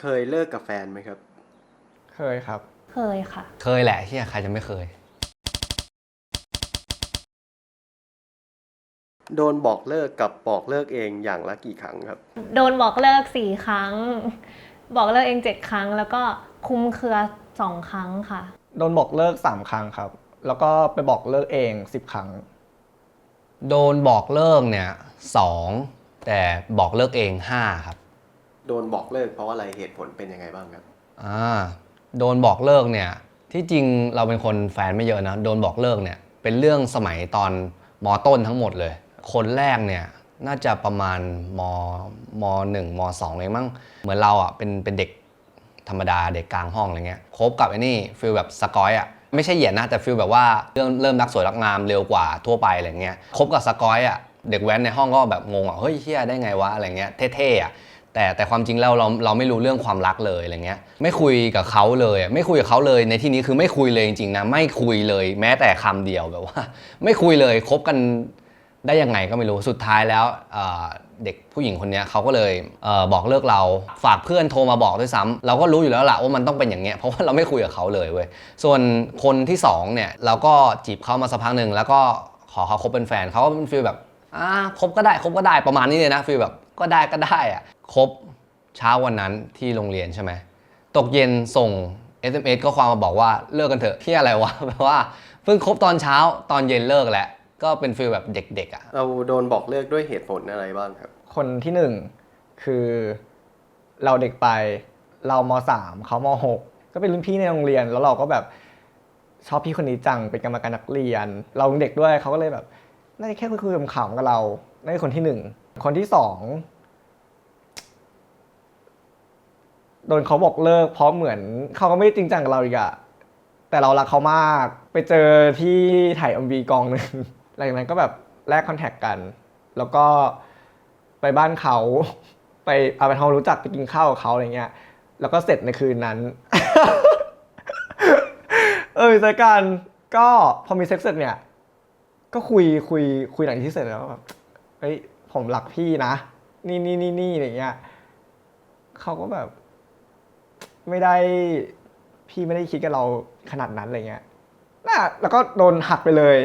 เคยเลิกกับแฟนไหมครับ เคยครับ เคยค่ะ เคยแหละที่ใครจะไม่เคย โดนบอกเลิกกับบอกเลิกเองอย่างละกี่ครั้งครับ โดนบอกเลิกสี่ครั้ง บอกเลิกเองเจ็ดครั้ง แล้วก็คุมเครือสองครั้งค่ะ โดนบอกเลิก3ครั้งครับ แล้วก็ไปบอกเลิกเอง10ครั้ง โดนบอกเลิกเนี่ยสองแต่บอกเลิกเองห้าครับ โดนบอกเลิกเพราะอะไรเหตุผลเป็นยังไงบ้างครับ อ่าโดนบอกเลิกเนี่ย ที่จริงเราเป็นคนแฟนไม่เยอะนะ โดนบอกเลิกเนี่ย เป็นเรื่องสมัยตอนมต้นทั้งหมดเลย คนแรกเนี่ย น่าจะประมาณมมหนึ่งมสองเลยมั้ง เหมือนเราอะเป็นเป็นเด็กธรรมดาเด็กกลางห้องอะไรเงี้ยคบกับไอ้นี่ฟิลแบบสกอยอะไม่ใช่เหยียดนะแต่ฟิลแบบว่าเรื่องเริ่มรักสวยรักงามเร็วกว่าทั่วไปอะไรเงี้ยคบกับสกอยอะเด็กแว้นในห้องก็แบบงงอะเฮ้ยเฮียได้ไงวะอะไรเงี้ยเท่ๆอะ แต่แต่ความจริงแล้วเราเราไม่รู้เรื่องความรักเลยอะไรเงี้ยไม่คุยกับเขาเลย ไม่คุยกับเขาเลยในที่นี้คือไม่คุยเลยจริงๆนะไม่คุยเลย แม้แต่คำเดียวแบบว่า ไม่คุยเลยคบกันได้ยังไงก็ไม่รู้สุดท้ายแล้วเเด็กผู้หญิงคนนี้เขาก็เลยเออบอกเลิกเราฝากเพื่อนโทรมาบอกด้วยซ้ำเราก็รู้อยู่แล้วละว่ามันต้องเป็นอย่างเงี้ยเพราะว่าเราไม่คุยกับเขาเลยเว้ยส่วนคนที่สองเนี่ยเราก็จีบเขามาสักพักหนึ่งแล้วก็ขอเขาคบเป็นแฟนเขาก็เป็นฟีลแบบอ่าคบก็ได้คบก็ได้ประมาณนี้เลยนะฟีลแบบก็ได้ก็ได้อะ คบเช้าวันนั้นที่โรงเรียนใช่ไหมตกเย็นส่ง SMS ก็ความมาบอกว่าเลิกกันเถอะที่อะไรวะแปลว่าเพิ่งคบตอนเช้าตอนเย็นเลิกแล้วก็เป็นฟีลแบบเด็กๆอะเราโดนบอกเลิกด้วยเหตุผลอะไรบ้างครับ คนที่หนึ่งคือเราเด็กไปเรามสามเขามหกก็เป็นรุ่นพี่ในโรงเรียน แล้วเราก็แบบชอบพี่คนนี้จังเป็นกรรมการนักเรียน เรายังเด็กด้วยเขาก็เลยแบบน่าจะแค่คุยๆขำๆกับเรานั่นคือคนที่หนึ่งคนที่สอง โดนเขาบอกเลิกเพราะเหมือนเขาก็ไม่จริงจังกับเราอีกอะแต่เรารักเขามากไปเจอที่ถ่าย MV กองหนึ่งหลังจากนั้นก็แบบแลกคอนแทคกัน แล้วก็ไปบ้านเขาไปเอาไปทำรู้จักไปกินข้าวกับเขาอะไรเงี้ย แล้วก็เสร็จในคืนนั้น เออจากการก็พอมีเซ็กซ์เสร็จเนี่ย ก็คุยคุยคุยหลังที่เสร็จแล้วแบบเฮ้ยผมรักพี่นะ นี่นี่นี่นี่อะไรเงี้ยเขาก็แบบ ไม่ได้พี่ไม่ได้คิดกับเราขนาดนั้นอะไรเงี้ยน่ะแล้วก็โดนหักไปเลย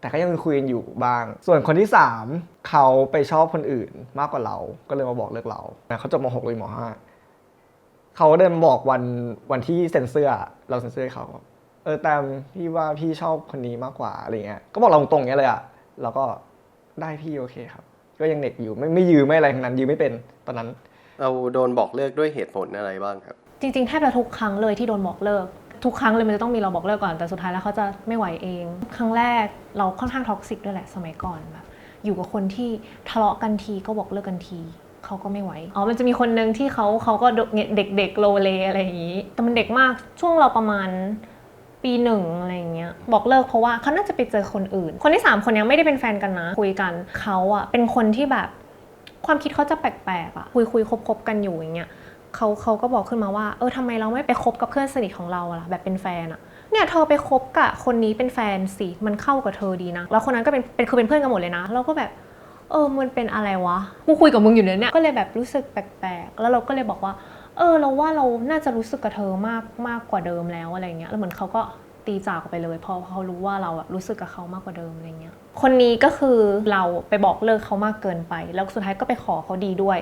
แต่ก็ยังคุยกันอยู่บ้าง ส่วนคนที่สามเขาไปชอบคนอื่นมากกว่าเรา ก็เลยมาบอกเลิกเราเขาจบมหกเลยมห้าเขาเดินมาบอกวันวันที่เซ็นเซอร์อเราเซ็นเซอร์ให้เขาเออแต่พี่ว่าพี่ชอบคนนี้มากกว่าอะไรเงี้ย ก็บอกเราตรงๆเงี้ยเลยอะเราก็ได้พี่โอเคครับ ก็ยังเด็กอยู่ไม่ไม่ยืมไม่อะไรทั้งนั้นยืมไม่เป็นตอนนั้น เราโดนบอกเลิกด้วยเหตุผลอะไรบ้างครับ จริงๆแทบจะทุกครั้งเลยที่โดนบอกเลิก ทุกครั้งเลยมันจะต้องมีเราบอกเลิกก่อนแต่สุดท้ายแล้วเขาจะไม่ไหวเอง ครั้งแรกเราค่อนข้างท็อกซิกด้วยแหละสมัยก่อนแบบอยู่กับคนที่ทะเลาะกันทีก็บอกเลิกกันทีเขาก็ไม่ไหวอ๋อมันจะมีคนหนึ่งที่เขาเขาก็เด็กๆโลเลอะไรอย่างนี้ แต่มันเด็กมากช่วงเราประมาณปีหนึ่งอะไรอย่างเงี้ยบอกเลิกเพราะว่าเขาน่าจะไปเจอคนอื่น คนที่สามคนนี้ไม่ได้เป็นแฟนกันนะ คุยกันเขาอะเป็นคนที่แบบความคิดเขาจะแปลกๆอะคุยคุยคบคบๆกันอยู่อย่างเงี้ย เขาเขาก็บอกขึ้นมาว่า เออทำไมเราไม่ไปคบกับเพื่อนสนิทของเราอะล่ะแบบเป็นแฟนอะเนี่ยเธอไปคบกับคนนี้เป็นแฟนสิมันเข้ากับเธอดีนะ แล้วคนนั้นก็เป็นเป็นคือเป็นเพื่อนกันหมดเลยนะ เราก็แบบ เออมันเป็นอะไรวะกูคุยกับมึงอยู่เนี่ยก็เลยแบบรู้สึกแปลกๆ แล้วเราก็เลยบอกว่า เออ เราว่าเราน่าจะรู้สึกกับเธอมากมากกว่าเดิมแล้วอะไรเงี้ยแล้วเหมือนเขาก็ตีจากออกไปเลยเพอเขารู้ว่าเราอะรู้สึกกับเขามากกว่าเดิมอะไรเงี้ยคนนี้ก็คือเราไปบอกเลิกเขามากเกินไป แล้วสุดท้ายก็ไปขอเขาดีด้วย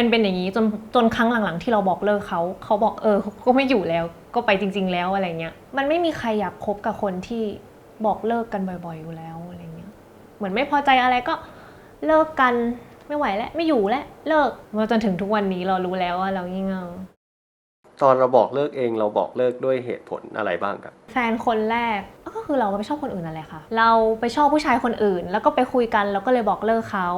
เป็นเป็นอย่างนี้จนจนครั้งหลังๆ ที่เราบอกเลิกเขาเขาบอกเออก็ไม่อยู่แล้วก็ไปจริง ๆ แล้วอะไรเงี้ยมันไม่มีใครอยากคบกับคนที่บอกเลิกกันบ่อย ๆ อยู่แล้วอะไรเงี้ยเหมือนไม่พอใจอะไรก็เลิกกันไม่ไหวแล้วไม่อยู่แล้วเลิกมาจนถึงทุกวันนี้เรารู้แล้วว่าเรางี่เง่า ตอนเราบอกเลิกเองเราบอกเลิกด้วยเหตุผลอะไรบ้างครับ แฟนคนแรกก็คือเราไปชอบคนอื่นนั่นแหละค่ะ เราไปชอบผู้ชายคนอื่น แล้วก็ไปคุยกันแล้วก็เลยบอกเลิกเขา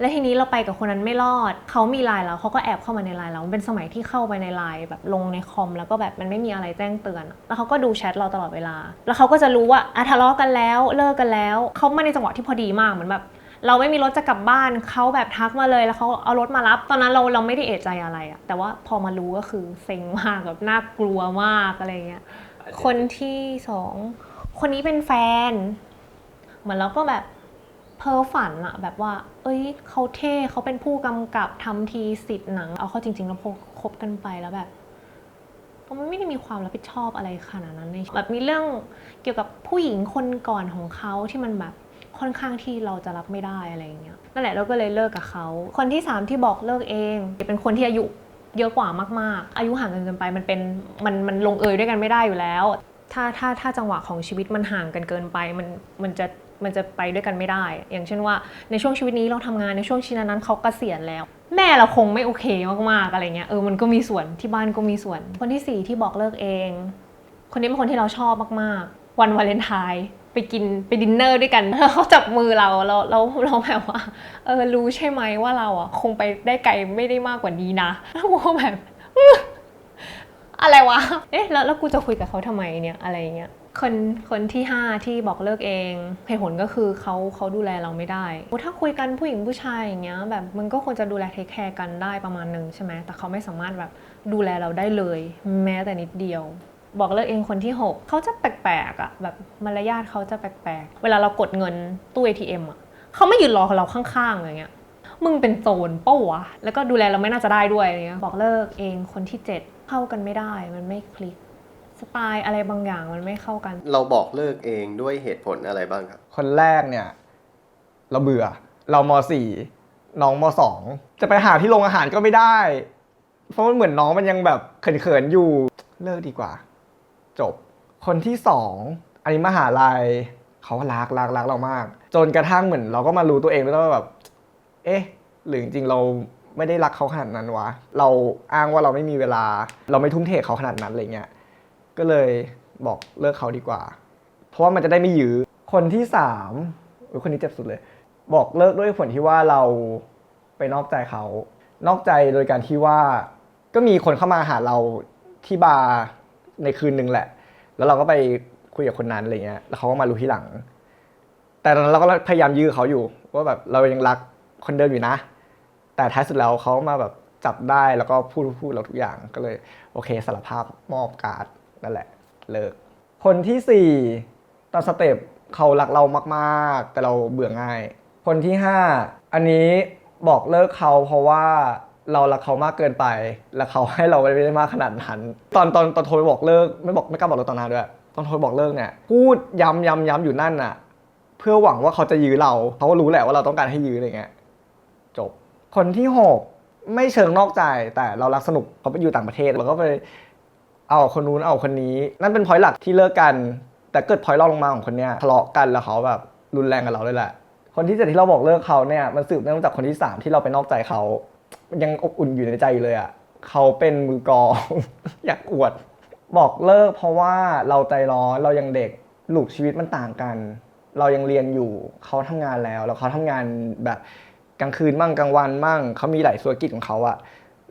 แล้วทีนี้เราไปกับคนนั้นไม่รอด เขามีไลน์เราเขาก็แอบเข้ามาในไลน์เรามันเป็นสมัยที่เข้าไปในไลน์แบบลงในคอม แล้วก็แบบมันไม่มีอะไรแจ้งเตือน แล้วเขาก็ดูแชทเราตลอดเวลา แล้วเขาก็จะรู้ว่าอะทะเลาะกันแล้วเลิกกันแล้ว เขามาในจังหวะที่พอดีมากเหมือนแบบ เราไม่มีรถจะกลับบ้านเขาแบบทักมาเลยแล้วเขาเอารถมารับ ตอนนั้นเราเราไม่ได้เอะใจอะไรอะแต่ว่าพอมารู้ก็คือเซ็งมากแบบน่ากลัวมากอะไรเงี้ยคนที่สองคนนี้เป็นแฟน เหมือนเราก็แบบเพ้อฝันอะแบบว่า เอ้ยเขาเท่เขาเป็นผู้กำกับทำทีสิทธิ์หนัง เอาเข้าจริงๆแล้วพวกคบกันไปแล้วแบบมันไม่ได้มีความรับผิดชอบอะไรขนาดนั้นในแบบมีเรื่องเกี่ยวกับผู้หญิงคนก่อนของเขาที่มันแบบ ค่อนข้างที่เราจะรับไม่ได้อะไรอย่างเงี้ยนั่นแหละเราก็เลยเลิกกับเขา คนที่สามที่บอกเลิกเอง เป็นคนที่อายุเยอะกว่ามากๆ อายุห่างกันเกินไปมันเป็นมันมันลงเอยด้วยกันไม่ได้อยู่แล้ว ถ้าถ้าถ้าจังหวะของชีวิตมันห่างกันเกินไปมันมันจะมันจะไปด้วยกันไม่ได้ อย่างเช่นว่าในช่วงชีวิตนี้เราทำงานในช่วงชีวิตนั้นเขาเกษียณแล้ว แม่เราคงไม่โอเคมากๆอะไรเงี้ยเออมันก็มีส่วนที่บ้านก็มีส่วน คนที่สี่ที่บอกเลิกเอง คนนี้เป็นคนที่เราชอบมากๆ วันวาเลนไทน์ ไปกินไปดินเนอร์ด้วยกันเขาจับมือเราเราเราเราแบบว่าเออรู้ใช่ไหมว่าเราอะคงไปได้ไกลไม่ได้มากกว่านี้นะแล้วกูแบบอะไรวะ เอ๊ะแล้วแล้วกูจะคุยกับเขาทำไมเนี่ยอะไรเงี้ย คนคนที่ห้าที่บอกเลิกเองเหตุผลก็คือเขาเขาดูแลเราไม่ได้ ถ้าคุยกันผู้หญิงผู้ชายอย่างเงี้ยแบบมันก็ควรจะดูแลเทคแคร์กันได้ประมาณนึงใช่ไหมแต่เขาไม่สามารถแบบดูแลเราได้เลย แม้แต่นิดเดียว บอกเลิกเองคนที่หกเขาจะแปลกๆอะแบบมารยาทเขาจะแปลกๆ เวลาเรากดเงินตู้ ATM อะเขาไม่ยืนรอเราข้างๆอย่างเงี้ยมึงเป็นโจรเป้าวะแล้วก็ดูแลเราไม่น่าจะได้ด้วยอะไรเงี้ยบอกเลิกเองคนที่เจ็ดเข้ากันไม่ได้มันไม่คลิกสไตล์อะไรบางอย่างมันไม่เข้ากัน เราบอกเลิกเองด้วยเหตุผลอะไรบ้างครับ คนแรกเนี่ย เราเบื่อ เรามสี่น้องมสองจะไปหาที่โรงอาหารก็ไม่ได้ เพราะมันเหมือนน้องมันยังแบบเขินๆอยู่เลิกดีกว่า จบ คนที่สองอันนี้มหาลัยเขารักรักรักเรามาก จนกระทั่งเหมือนเราก็มารู้ตัวเองแล้วว่าแบบ เอ๊ะ หรือจริงๆเราไม่ได้รักเขาขนาดนั้นวะ เราอ้างว่าเราไม่มีเวลา เราไม่ทุ่มเทเขาขนาดนั้นอะไรเงี้ย ก็เลยบอกเลิกเขาดีกว่า เพราะว่ามันจะได้ไม่ยื้อ คนที่สามคนนี้เจ็บสุดเลย บอกเลิกด้วยผลที่ว่าเราไปนอกใจเขา นอกใจโดยการที่ว่า ก็มีคนเข้ามาหาเราที่บาร์ ในคืนหนึ่งแหละ แล้วเราก็ไปคุยกับคนนั้นอะไรเงี้ย แล้วเขาก็มารู้ทีหลัง แต่ตอนนั้นเราก็พยายามยื้อเขาอยู่ ว่าแบบเรายังรักคนเดิมอยู่นะ แต่ท้ายสุดแล้วเขามาแบบจับได้แล้วก็พูดพูดเราทุกอย่างก็เลย โอเคสารภาพมอบการ์ดนั่นแหละ เลิก คนที่สี่ตอนสเต็ปเขารักเรามากๆ แต่เราเบื่อง่าย คนที่ห้าอันนี้บอกเลิกเขาเพราะว่า เรารักเขามากเกินไป แล้วเขาให้เราไม่ได้มากขนาดนั้น ตอนตอนตอนโทรไปบอกเลิกไม่บอกไม่กล้าบอกเลิกตอนนั้นด้วยตอนโทรบอกเลิกเนี่ยพูดย้ำย้ำย้ำอยู่นั่นน่ะ เพื่อหวังว่าเขาจะยื้อเราเขาก็รู้แหละว่าเราต้องการให้ยื้ออะไรเงี้ยจบ คนที่หกไม่เชิงนอกใจแต่เรารักสนุกเขาไปอยู่ต่างประเทศเราก็ไปเอาคนนู้นเอาคนนี้ นั่นเป็นพอยต์หลักที่เลิกกัน แต่เกิดพอยต์รองลงมาของคนเนี้ยทะเลาะกันแล้วเขาแบบรุนแรงกับเราเลยแหละคนที่เจ็ดที่เราบอกเลิกเขาเนี่ยมันสืบเนื่องจากคนที่สามที่เราไปนอกใจเขา ยังอบอุ่นอยู่ในใจอยู่เลยอะ่ะเขาเป็นมือกอง อยากอวด บอกเลิกเพราะว่าเราใจร้อนเรายังเด็กหลูกชีวิตมันต่างกัน เรายังเรียนอยู่เขาทำงานแล้ว แล้วเขาทำงานแบบกลางคืนมั่งกลางวันมั่งเขามีหลายธุรกิจของเขาอะ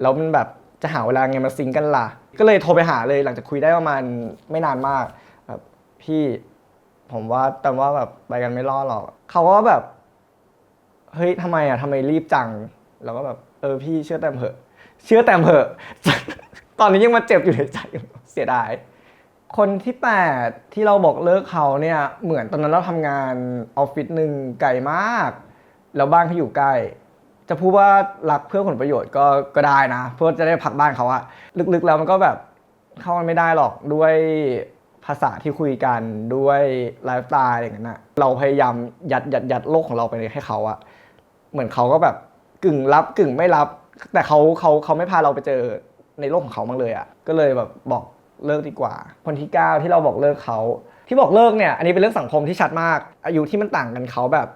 แล้วมันแบบจะหาเวลาไงมาซิงกันล่ะ ก็เลยโทรไปหาเลยหลังจากคุยได้ประมาณไม่นานมากแบบพี่ผมว่าแต่ว่าแบบไปกันไม่รอดหรอกเขาก็แบบ เฮ้ยทำไมอะทำไมรีบจังเราก็แบบ เออพี่เชื่อแต้มเถอะ เชื่อแต้มเถอะ ตอนนี้ยังมาเจ็บอยู่ในใจเสียดาย คนที่แปดที่เราบอกเลิกเขาเนี่ยเหมือนตอนนั้นเราทำงานออฟฟิศหนึ่งไกลมาก แล้วบ้านเขาอยู่ใกล้จะพูดว่ารักเพื่อผลประโยชน์ก็ก็ได้นะ เพื่อจะได้พักบ้านเขาอะลึกๆแล้วมันก็แบบเข้ากันไม่ได้หรอกด้วยภาษาที่คุยกันด้วยไลฟ์สไตล์อย่างนั้นอะเราพยายามยัดยัดยัดโลกของเราไปให้เขาอะเหมือนเขาก็แบบ กึ่งรับกึ่งไม่รับ แต่เขาเขาเขาไม่พาเราไปเจอในโลกของเขาบ้างเลยอะก็เลยแบบบอกเลิกดีกว่า คนที่ 9 ที่เราบอกเลิกเขาที่บอกเลิกเนี่ยอันนี้เป็นเรื่องสังคมที่ชัดมาก อายุที่มันต่างกันเขาแบบ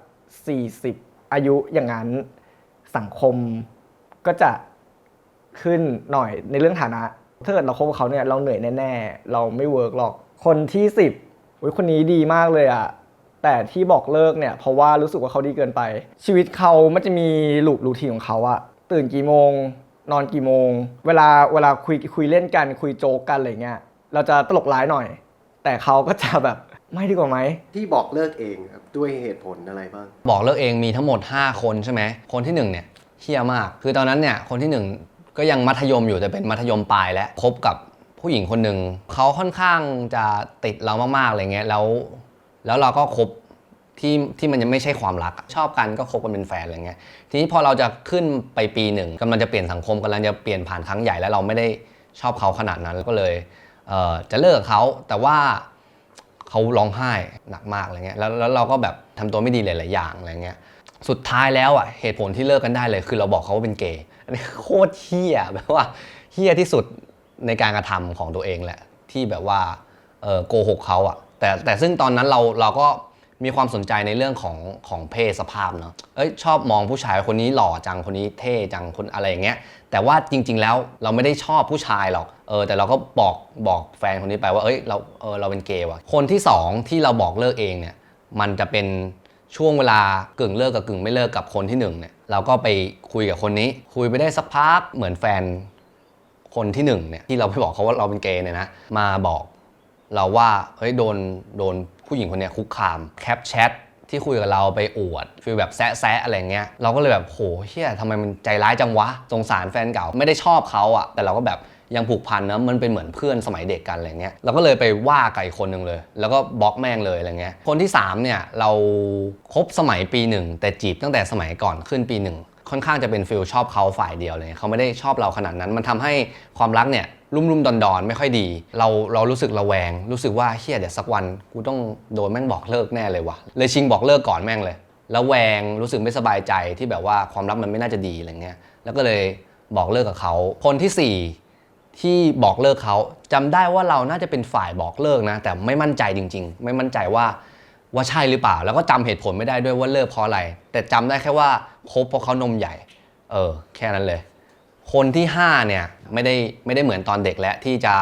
40 อายุอย่างนั้นสังคมก็จะขึ้นหน่อยในเรื่องฐานะถ้าเกิดเราคบกับเขาเนี่ยเราเหนื่อยแน่ ๆ เราไม่เวิร์กหรอกคนที่สิบอุ้ยคนนี้ดีมากเลยอะ แต่ที่บอกเลิกเนี่ยเพราะว่ารู้สึกว่าเขาดีเกินไป ชีวิตเขามันจะมีลูปรูทีนของเขาอะตื่นกี่โมง นอนกี่โมง เวลาเวลาคุยคุยเล่นกันคุยโจ๊กกันอะไรเงี้ยเราจะตลกร้ายหน่อย แต่เขาก็จะแบบไม่ดีกว่าไหม ที่บอกเลิกเองครับด้วยเหตุผลอะไรบ้าง บอกเลิกเองมีทั้งหมด 5 คนใช่ไหม คนที่ 1 เนี่ยเฮี้ยมาก คือตอนนั้นเนี่ยคนที่ 1 ก็ยังมัธยมอยู่แต่เป็นมัธยมปลายแล้วคบกับผู้หญิงคนหนึ่งเขาค่อนข้างจะติดเรามากๆอะไรเงี้ยแล้ว แล้วเราก็คบที่ที่มันยังไม่ใช่ความรักชอบกันก็คบกันเป็นแฟนอะไรเงี้ยทีนี้พอเราจะขึ้นไปปีหนึ่งกำลังจะเปลี่ยนสังคมกำลังจะเปลี่ยนผ่านครั้งใหญ่แล้วเราไม่ได้ชอบเขาขนาดนั้นก็เลยเจะเลิกเขาแต่ว่าเขาร้องไห้หนักมากอะไรเงี้ยแล้วแล้วเราก็แบบทำตัวไม่ดีหลาย ๆ อย่างอะไรเงี้ยสุดท้ายแล้วอะเหตุผลที่เลิกกันได้เลย คือเราบอกเขาว่าเป็นเกย์อันนี้โคตรเฮี้ยแบบว่าเฮี้ยที่สุดในการกระทำของตัวเองแหละที่แบบว่าโกหกเขาอะ แต่แต่ซึ่งตอนนั้นเราเราก็มีความสนใจในเรื่องของของเพศสภาพเนาะ เอ้ยชอบมองผู้ชายคนนี้หล่อจังคนนี้เท่จังคนอะไรอย่างเงี้ย แต่ว่าจริง ๆ แล้วเราไม่ได้ชอบผู้ชายหรอก เออแต่เราก็บอกบอกแฟนคนนี้ไปว่า เอ้ยเราเออเราเป็นเกย์ว่ะ คนที่สองที่เราบอกเลิกเองเนี่ยมันจะเป็นช่วงเวลากึ่งเลิกกับกึ่งไม่เลิกกับคนที่หนึ่งเนี่ยเราก็ไปคุยกับคนนี้ คุยไปได้สักพักเหมือนแฟนคนที่หนึ่งเนี่ยที่เราไปบอกเขาว่าเราเป็นเกย์เนี่ยนะมาบอก เราว่าเฮ้ยโดนโดนผู้หญิงคนเนี้ยคุกคามแคปแชทที่คุยกับเราไปอวดฟีลแบบแซะแซะอะไรเงี้ยเราก็เลยแบบโหเฮียทำไมมันใจร้ายจังวะสงสารแฟนเก่าไม่ได้ชอบเขาอะแต่เราก็แบบยังผูกพันนะมันเป็นเหมือนเพื่อนสมัยเด็กกันอะไรเงี้ยเราก็เลยไปว่ากับอีกคนหนึ่งเลย แล้วก็บล็อกแม่งเลยอะไรเงี้ยคนที่สามเนี่ยเราคบสมัยปีหนึ่งแต่จีบตั้งแต่สมัยก่อนขึ้นปีหนึ่ง ค่อนข้างจะเป็นฟิลชอบเขาฝ่ายเดียวเลยเขาไม่ได้ชอบเราขนาดนั้น มันทำให้ความรักเนี่ยรุ่มรุ่มดอนดอนๆ ไม่ค่อยดี เราเรารู้สึกระแวง รู้สึกว่าเฮียเดี๋ยวสักวันกูต้องโดนแม่งบอกเลิกแน่เลยว่ะเลยชิงบอกเลิกก่อนแม่งเลยแล้วแวงรู้สึกไม่สบายใจที่แบบว่าความรักมันไม่น่าจะดีอะไรเงี้ยแล้วก็เลยบอกเลิกกับเขาคนที่สี่ที่บอกเลิกเขาจำได้ว่าเราน่าจะเป็นฝ่ายบอกเลิกนะ แต่ไม่มั่นใจจริง ๆ ไม่มั่นใจว่า ว่าใช่หรือเปล่า แล้วก็จำเหตุผลไม่ได้ด้วยว่าเลิกเพราะอะไร แต่จำได้แค่ว่าคบเพราะเขานมใหญ่ เออ แค่นั้นเลย คนที่ 5 เนี่ยไม่ได้ไม่ได้เหมือนตอนเด็กแล้วที่จะ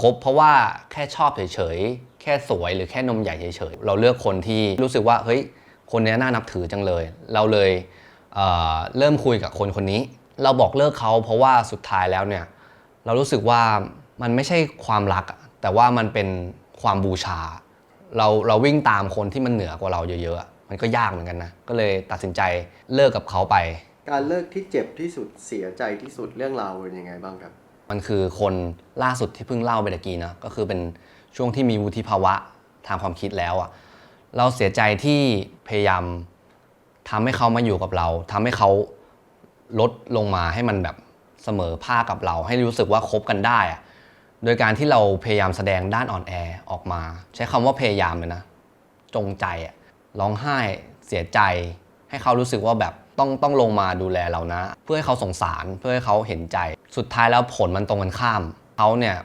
คบเพราะว่าแค่ชอบเฉยๆ แค่สวยหรือแค่นมใหญ่เฉยๆ เราเลือกคนที่รู้สึกว่าเฮ้ยคนนี้น่านับถือจังเลย เราเลยเเริ่มคุยกับคนคนนี้ เราบอกเลิกเขาเพราะว่าสุดท้ายแล้วเนี่ยเรารู้สึกว่ามันไม่ใช่ความรัก แต่ว่ามันเป็นความบูชา เราเราวิ่งตามคนที่มันเหนือกว่าเราเยอะๆอะมันก็ยากเหมือนกันนะ ก็เลยตัดสินใจเลิกกับเขาไป การเลิกที่เจ็บที่สุดเสียใจที่สุดเรื่องราวเป็นยังไงบ้างครับ มันคือคนล่าสุดที่เพิ่งเล่าไปตะกี้นะก็คือเป็นช่วงที่มีวุฒิภาวะทางความคิดแล้วอะเราเสียใจที่พยายามทำให้เขามาอยู่กับเราทำให้เขาลดลงมาให้มันแบบเสมอภาคกับเรา ให้รู้สึกว่าคบกันได้อะ โดยการที่เราพยายามแสดงด้านอ่อนแอออกมา ใช้คำว่าพยายามเลยนะ จงใจอะร้องไห้เสียใจ ให้เขารู้สึกว่าแบบต้องต้องลงมาดูแลเรานะ เพื่อให้เขาสงสารเพื่อให้เขาเห็นใจ สุดท้ายแล้วผลมันตรงกันข้ามเขาเนี่ย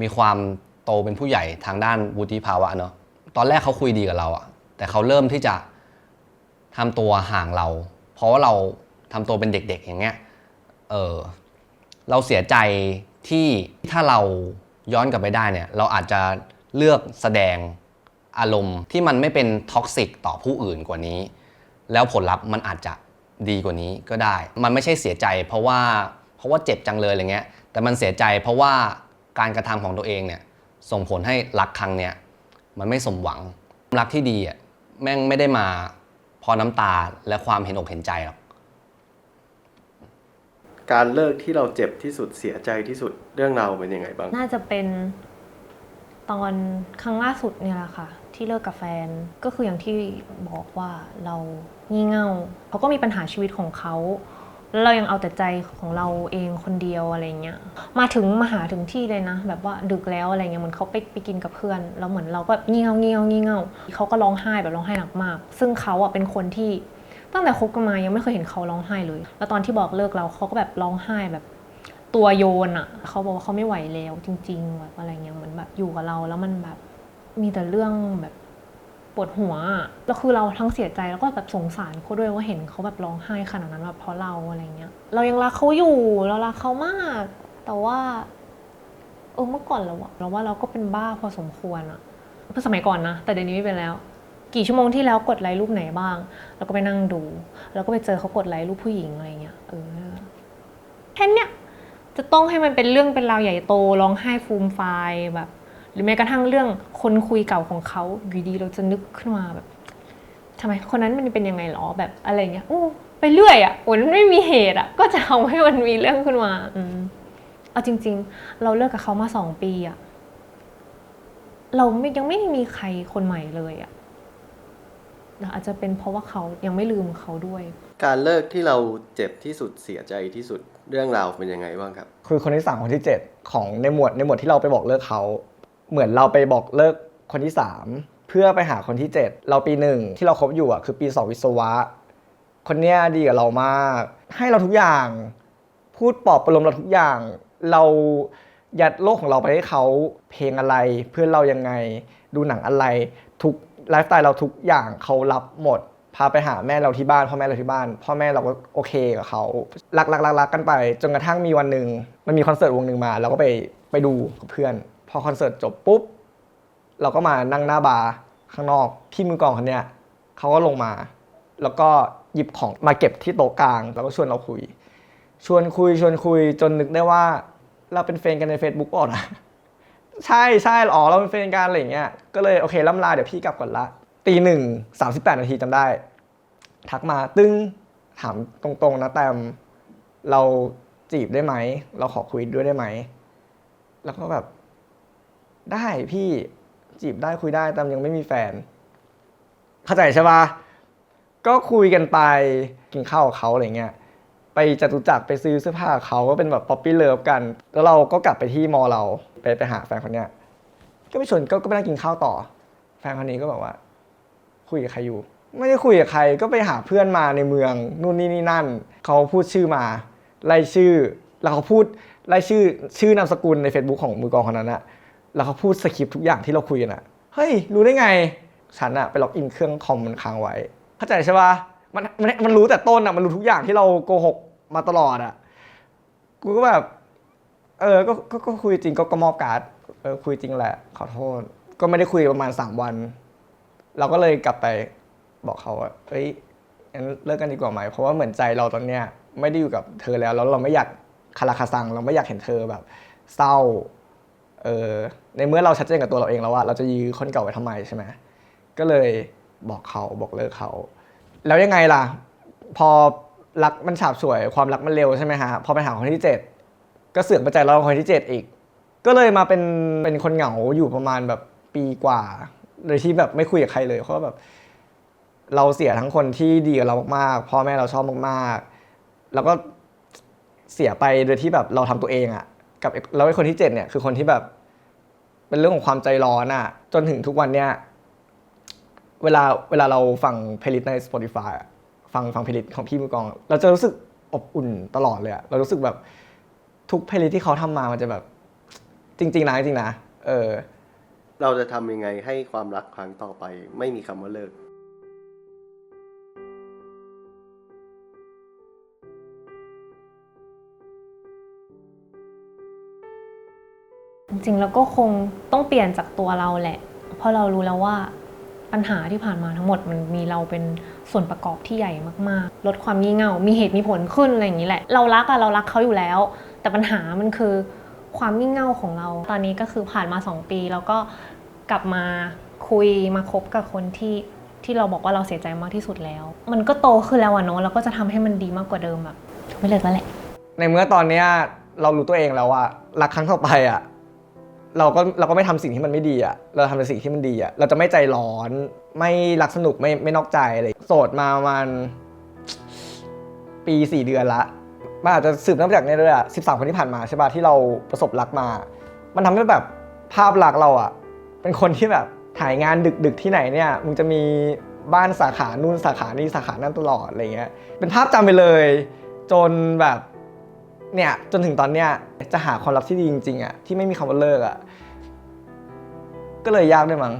มีความโตเป็นผู้ใหญ่ทางด้านวุฒิภาวะเนาะตอนแรกเขาคุยดีกับเราอะแต่เขาเริ่มที่จะทำตัวห่างเรา เพราะว่าเราทำตัวเป็นเด็กๆอย่างเงี้ยเออเราเสียใจ ที่ถ้าเราย้อนกลับไปได้เนี่ยเราอาจจะเลือกแสดงอารมณ์ที่มันไม่เป็นท็อกซิกต่อผู้อื่นกว่านี้ แล้วผลลัพธ์มันอาจจะดีกว่านี้ก็ได้ มันไม่ใช่เสียใจ เพราะว่าเพราะว่าเจ็บจังเลยอะไรเงี้ย แต่มันเสียใจเพราะว่าการกระทำของตัวเองเนี่ยส่งผลให้รักครั้งเนี้ยมันไม่สมหวังรักที่ดีอะแม่งไม่ได้มาพอน้ำตาและความเห็นอกเห็นใจหรอก การเลิกที่เราเจ็บที่สุดเสียใจที่สุดเรื่องเราวเป็นยังไงบ้าง น่าจะเป็นตอนครั้งล่าสุดเนี่ยแหละค่ะ ที่เลิกกับแฟนก็คืออย่างที่บอกว่าเรางี่เง่าเขาก็มีปัญหาชีวิตของเขาแล้วเรายังเอาแต่ใจของเราเองคนเดียวอะไรเงี้ยมาถึงมาหาถึงที่เลยนะ แบบว่าดึกแล้วอะไรเงี้ยเหมือนเขาไปไปกินกับเพื่อนแล้วเหมือนเราก็งี่เง่างี่เง่างี่เง่าเขาก็ร้องไห้แบบร้องไห้หนักมาก ซึ่งเขาอะเป็นคนที่ ตั้งแต่คบกันมายังไม่เคยเห็นเขาร้องไห้เลย แล้วตอนที่บอกเลิกเราเขาก็แบบร้องไห้แบบตัวโยนอะเขาบอกว่าเขาไม่ไหวแล้วจริงๆแบบอะไรเงี้ยเหมือนแบบอยู่กับเราแล้วมันแบบมีแต่เรื่องแบบปวดหัวอะแล้วคือเราทั้งเสียใจแล้วก็แบบสงสารเขาด้วยว่าเห็นเขาแบบร้องไห้ขนาดนั้นแบบเพราะเราอะไรเงี้ย เรายังรักเขาอยู่เรารักเขามาก แต่ว่าเออเมื่อก่อนเราอะเราว่าเราก็เป็นบ้าพอสมควรอะเมื่อสมัยก่อนนะแต่เดี๋ยวนี้ไม่เป็นแล้ว กี่ชั่วโมงที่แล้วกดไลค์รูปไหนบ้าง แล้วก็ไปนั่งดู แล้วก็ไปเจอเขากดไลค์รูปผู้หญิงอะไรเงี้ย เออ แค่เนี้ยจะต้องให้มันเป็นเรื่องเป็นราวใหญ่โตร้องไห้ฟูมฟแบบ หรือแม้กระทั่งเรื่องคนคุยเก่าของเขาอยู่ดีเราจะนึกขึ้นมาแบบทำไมคนนั้นมันเป็นยังไงหรอแบบอะไรเงี้ยอู้ไปเรื่อยอะ่ะโอ้ยมันไม่มีเหตุอะ่ะ ก็จะเอาให้มันมีเรื่องขึ้นมาอืมเอาจริง ๆ เราเลิกกับเขามาสองปีอะ่ะเราไม่ยังไม่มีใครคนใหม่เลยอะ่ะ อาจจะเป็นเพราะว่าเขายังไม่ลืมเขาด้วย การเลิกที่เราเจ็บที่สุดเสียใจที่สุดเรื่องราวเป็นยังไงบ้างครับ คือคนที่สามคนที่เจ็ดของในหมวดในหมวดที่เราไปบอกเลิกเขา เหมือนเราไปบอกเลิกคนที่สามเพื่อไปหาคนที่เจ็ดเราปีหนึ่งที่เราคบอยู่อะคือปีสองวิศวะ คนเนี้ยดีกับเรามาก ให้เราทุกอย่าง พูดปลอบประโลมเราทุกอย่าง เรายัดโลกของเราไปให้เขาเพลงอะไร เพื่อนเรายังไง ดูหนังอะไรทุก ไลฟ์สไตล์เราทุกอย่างเขารับหมด พาไปหาแม่เราที่บ้านพ่อแม่เราที่บ้าน พ่อแม่เราก็โอเคกับเขารักรักรักรักกันไปจนกระทั่งมีวันหนึ่งมันมีคอนเสิร์ตวงหนึ่งมาเราก็ไปไปดูกับเพื่อน พอคอนเสิร์ตจบปุ๊บเราก็มานั่งหน้าบาร์ข้างนอกพี่มือกองคนเนี้ยเขาก็ลงมา แล้วก็หยิบของมาเก็บที่โต๊ะกลาง แล้วก็ชวนเราคุย ชวนคุยชวนคุยจนนึกได้ว่า เราเป็นเฟนกันใน Facebook ก่อนนะ ใช่ใช่อ๋อเราเป็นเฟนกันอะไรอย่างเงี้ยก็เลยโอเคล่ำลาเดี๋ยวพี่กลับก่อนละตีหนึ่งสามสิบแปดนาทีจำได้ ทักมาตึ้งถามตรงๆนะแตมเราจีบได้ไหม เราขอคุยด้วยได้ไหม แล้วก็แบบ ได้พี่จีบได้คุยได้แต่ยังไม่มีแฟน เข้าใจใช่ปะก็คุยกันไปกินข้าวเขาอะไรเงี้ยไปจตุจักรไปซื้อเสื้อผ้าเขาก็เป็นแบบป๊อปปี้เลิฟกัน แล้วเราก็กลับไปที่มอเรา ไปไปหาแฟนคนเนี้ยก็ไปชวนก็ก็ไปนั่งกินข้าวต่อ แฟนคนนี้ก็บอกว่า คุยกับใครอยู่ ไม่ได้คุยกับใครก็ไปหาเพื่อนมาในเมืองนู่นนี่นี่นั่นเขาพูดชื่อมาไล่ชื่อ แล้วเขาพูดไล่ชื่อชื่อนามสกุลใน Facebook ของมือกองคนนั้นอะแล้วเขาพูดสคริปต์ทุกอย่างที่เราคุยกันอะเฮ้ย รู้ได้ไง ฉันอะไปล็อกอินเครื่องคอมมันค้างไว้ เข้าใจใช่ปะมันมันมันรู้แต่ต้นอะมันรู้ทุกอย่างที่เราโกหกมาตลอดอะกูก็แบบ เออก็ก็ก็คุยจริงก็ก็มอบการ์ดเออคุยจริงแหละ ขอโทษ ก็ไม่ได้คุยประมาณสามวัน เราก็เลยกลับไปบอกเขาว่าเอ้ยงั้นเลิกกันดีกว่าไหมเพราะว่าเหมือนใจเราตอนเนี้ยไม่ได้อยู่กับเธอแล้วแล้วเราไม่อยากคาราคาซังเราไม่อยากเห็นเธอแบบ เศร้าเออในเมื่อเราชัดเจนกับตัวเราเองแล้วว่าเราจะยื้อคนเก่าไว้ทำไมใช่ไหมก็เลยบอกเขาบอกเลิกเขา แล้วยังไงล่ะ พอรักมันฉาบฉวยความรักมันเร็วใช่ไหมฮะพอไปหาคนที่เจ็ด ก็เสือกไปใจเราคนที่เจ็ดอีก ก็เลยมาเป็นเป็นคนเหงาอยู่ประมาณแบบปีกว่าโดยที่แบบไม่คุยกับใครเลยเพราะแบบ เราเสียทั้งคนที่ดีกับเรามากๆพ่อแม่เราชอบมากๆ แล้วก็เสียไปโดยที่แบบเราทำตัวเองอะ่ะ กับไอ้แล้วไอ้คนที่เจ็ดเนี่ยคือคนที่แบบ เป็นเรื่องของความใจร้อนอะ่ะ จนถึงทุกวันเนี้ยเวลาเวลาเราฟังเพลย์ลิสต์ใน Spotify ฟังฟังเพลย์ลิสต์ของพี่มือกอง เราจะรู้สึกอบอุ่นตลอดเลยอะเรารู้สึกแบบ ทุกเพลย์ลิสต์ที่เขาทำมามันจะแบบ จริง ๆ นะจริงๆนะเออ เราจะทำยังไงให้ความรักครั้งต่อไป ไม่มีคำว่าเลิกจริงๆแล้วก็คงต้องเปลี่ยนจากตัวเราแหละ เพราะเรารู้แล้วว่าปัญหาที่ผ่านมาทั้งหมดมันมีเราเป็นส่วนประกอบที่ใหญ่มากๆ ลดความงี่เง่า มีเหตุมีผลขึ้นอะไรอย่างนี้แหละ เรารักอะเรารักเขาอยู่แล้ว แต่ปัญหามันคือความงี่เง่าของเรา ตอนนี้ก็คือผ่านมา 2 ปี แล้วก็กลับมาคุยมาคบกับคนที่ที่เราบอกว่าเราเสียใจมากที่สุดแล้ว มันก็โตขึ้นแล้วอะเนาะเราก็จะทำให้มันดีมากกว่าเดิมแบบไม่เลิกแล้วแหละ ในเมื่อตอนเนี้ยเรารู้ตัวเองแล้วว่ารักครั้งต่อไปอะเราก็เราก็ไม่ทำสิ่งที่มันไม่ดีอะเราทำแต่สิ่งที่มันดีอะเราจะไม่ใจร้อน ไม่รักสนุกไม่ไม่นอกใจอะไรโสดมาประมันปีสี่เดือนละ มันอาจจะสืบเนื่องมาจากเนี่ยด้วยอะสิบสามคนที่ผ่านมาใช่ป่ะที่เราประสบรักมา มันทำให้แบบภาพลักษณ์เราอะเป็นคนที่แบบถ่ายงานดึกๆที่ไหนเนี่ยมึงจะมีบ้านสาขานู่นสาขานี่สาขานั่นตลอดอะไรเงี้ยเป็นภาพจำไปเลย จนแบบเนี่ยจนถึงตอนเนี้ยจะหาความรักที่ดีจริงๆอะที่ไม่มีคำว่าเลิกอะก็เลยยากด้วยมั้ง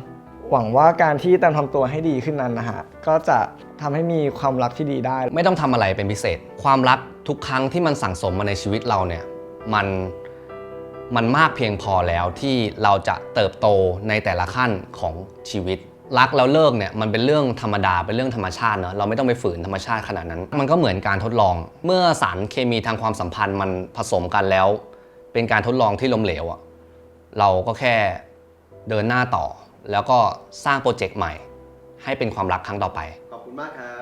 หวังว่าการที่แตมทำตัวให้ดีขึ้นนั้นนะฮะก็จะทำให้มีความรักที่ดีได้ ไม่ต้องทำอะไรเป็นพิเศษ ความรัก ทุกครั้งที่มันสั่งสมมาในชีวิตเราเนี่ยมันมันมากเพียงพอแล้วที่เราจะเติบโตในแต่ละขั้นของชีวิต รักแล้วเลิกเนี่ยมันเป็นเรื่องธรรมดาเป็นเรื่องธรรมชาติเนอะเราไม่ต้องไปฝืนธรรมชาติขนาดนั้น มันก็เหมือนการทดลอง เมื่อสารเคมีทางความสัมพันธ์มันผสมกันแล้ว เป็นการทดลองที่ล้มเหลวอะเราก็แค่เดินหน้าต่อ แล้วก็สร้างโปรเจกต์ใหม่ ให้เป็นความรักครั้งต่อไป ขอบคุณมากครับ